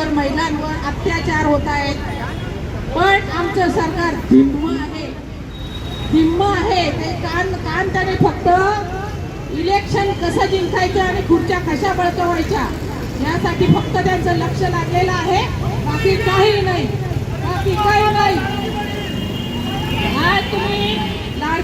मुलींवर महिलांवर अत्याचार होत आहेत. पण आमचं सरकार धिम्म आहे. भिम्म आहे. ते कान कान त्याने फक्त इलेक्शन कसं जिंकायचं आणि खुर्च्या कशा बळकवायच्या यासाठी फक्त त्यांचं लक्ष लागलेलं आहे. बाकी काही नाही बाकी काही नाही आज तुम्ही लाड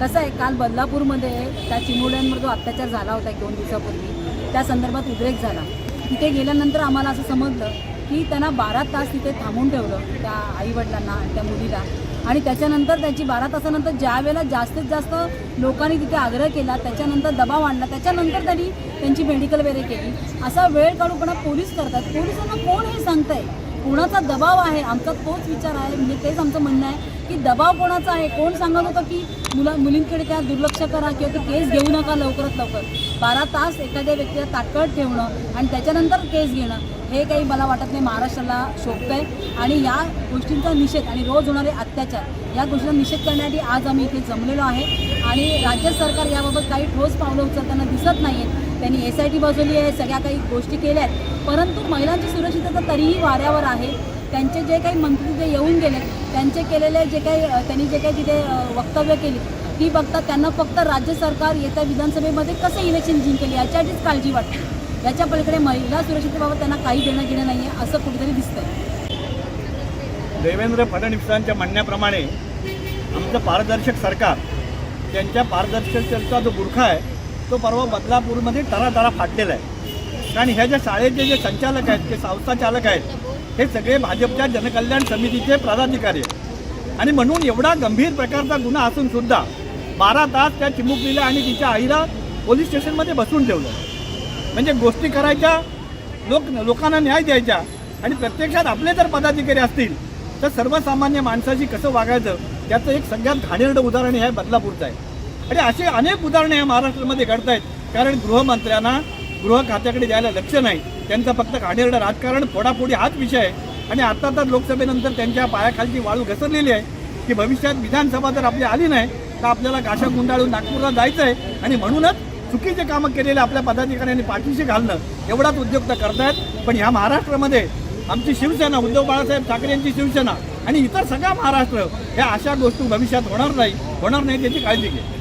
कसं आहे काल बदलापूरमध्ये त्या चिमुड्यांवर जो अत्याचार झाला होता एक दोन दिवसापूर्वी त्या संदर्भात उद्रेक झाला. तिथे गेल्यानंतर आम्हाला असं समजलं की त्यांना बारा तास तिथे थांबून ठेवलं त्या आईवडिलांना आणि त्या मुलीला. आणि त्याच्यानंतर त्याची बारा तासानंतर ज्या वेळेला जास्तीत जास्त लोकांनी तिथे आग्रह केला त्याच्यानंतर दबाव आणला त्याच्यानंतर त्यांनी त्यांची मेडिकल वेरे केली. असा वेळ काढूपणा पोलीस करतात. पोलिसांना कोण हे आहे कोणाचा दबाव आहे? आमचा तोच विचार आहे. म्हणजे तेच आमचं म्हणणं आहे की दबाव कोणाचा आहे? कोण सांगत होतं की मुला मुलींकडे त्या दुर्लक्ष करा किंवा ते केस घेऊ नका लवकरात लवकर. बारा तास एखाद्या व्यक्तीला ताटकळत ठेवणं आणि त्याच्यानंतर केस घेणं हे काही मला वाटत नाही महाराष्ट्राला शोभतंय आणि या गोष्टींचा निषेध आणि रोज होणारे अत्याचार या गोष्टींचा निषेध करण्यासाठी आज आम्ही इथे जमलेलो आहे. आणि राज्य सरकार याबाबत काही ठोस पावलं उचलताना दिसत नाही आहेत त्यांनी एस आय टी बसवली आहे सगळ्या काही गोष्टी केल्या आहेत परंतु महिलांची सुरक्षितता तरीही वाऱ्यावर आहे. त्यांचे जे काही मंत्री जे येऊन गेले त्यांचे केलेले जे काही त्यांनी जे काही तिथे वक्तव्य केली ती बघता त्यांना फक्त राज्य सरकार येत्या विधानसभेमध्ये कसं इलेक्शन जिंकेल याच्यासाठीच काळजी वाटते. याच्या पलीकडे महिला सुरक्षिततेबाबत त्यांना काही देणं घेणं नाही आहे असं कुठेतरी दिसतंय. देवेंद्र फडणवीसांच्या म्हणण्याप्रमाणे आमचं पारदर्शक सरकार त्यांच्या पारदर्शकतेचा जो बुरखा आहे तो परवा बदलापूरमध्ये तरातरा फाटलेला आहे. कारण ह्या ज्या शाळेचे जे संचालक आहेत ते संस्था चालक आहेत हे सगळे भाजपच्या जनकल्याण समितीचे पदाधिकारी आहेत. आणि म्हणून एवढा गंभीर प्रकारचा गुन्हा असून सुद्धा बारा तास त्या चिमुकलीला आणि तिच्या आईला पोलीस स्टेशनमध्ये बसून ठेवलं. म्हणजे गोष्टी करायच्या लोक लोकांना न्याय द्यायच्या आणि प्रत्यक्षात आपले जर पदाधिकारी असतील तर सर्वसामान्य माणसाशी कसं वागायचं? त्याचं एक सगळ्यात घाणेरडं उदाहरण हे बदलापूरचं आहे. आणि असे अनेक उदाहरणे या महाराष्ट्रामध्ये घडत आहेत कारण गृहमंत्र्यांना गृह खात्याकडे द्यायला लक्ष नाही. त्यांचं फक्त घाणेरडं राजकारण फोडाफोडी हाच विषय आहे. आणि आता तर लोकसभेनंतर त्यांच्या पायाखालची वाळू घसरलेली आहे की भविष्यात विधानसभा जर आपली आली नाही तर आपल्याला गाशा गुंडाळून नागपूरला जायचं आहे आणि म्हणूनच चुकीचे कामं केलेले आपल्या पदाधिकाऱ्यांनी पाठीशी घालणं एवढाच उद्योग तर करतायत. पण ह्या महाराष्ट्रामध्ये आमची शिवसेना उद्धव बाळासाहेब ठाकरे यांची शिवसेना आणि इतर सगळा महाराष्ट्र ह्या अशा गोष्टी भविष्यात होणार नाही होणार नाही त्याची काळजी घे